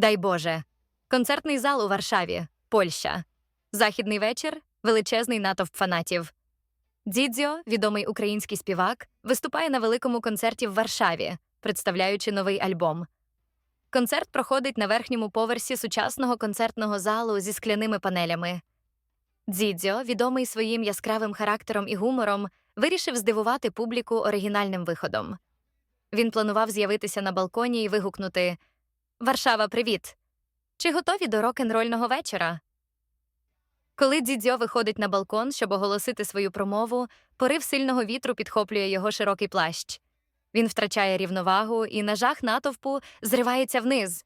Дай Боже. Концертний зал у Варшаві, Польща. Західний вечір величезний натовп фанатів. Дідзьо, відомий український співак, виступає на великому концерті в Варшаві, представляючи новий альбом. Концерт проходить на верхньому поверсі сучасного концертного залу зі скляними панелями. Дзідзьо, відомий своїм яскравим характером і гумором, вирішив здивувати публіку оригінальним виходом. Він планував з'явитися на балконі і вигукнути Варшава, привіт! Чи готові до рок-н-рольного вечора? Коли Дзідзьо виходить на балкон, щоб оголосити свою промову, порив сильного вітру підхоплює його широкий плащ. Він втрачає рівновагу і на жах натовпу зривається вниз.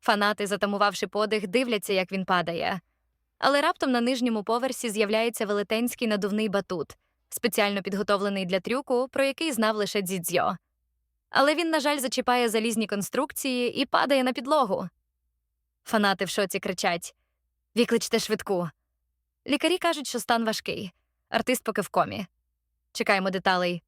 Фанати, затамувавши подих, дивляться, як він падає. Але раптом на нижньому поверсі з'являється велетенський надувний батут, спеціально підготовлений для трюку, про який знав лише Дзідзьо. Але він, на жаль, зачіпає залізні конструкції і падає на підлогу. Фанати в шоці кричать Викличте швидку. Лікарі кажуть, що стан важкий. Артист поки в комі. Чекаємо деталей.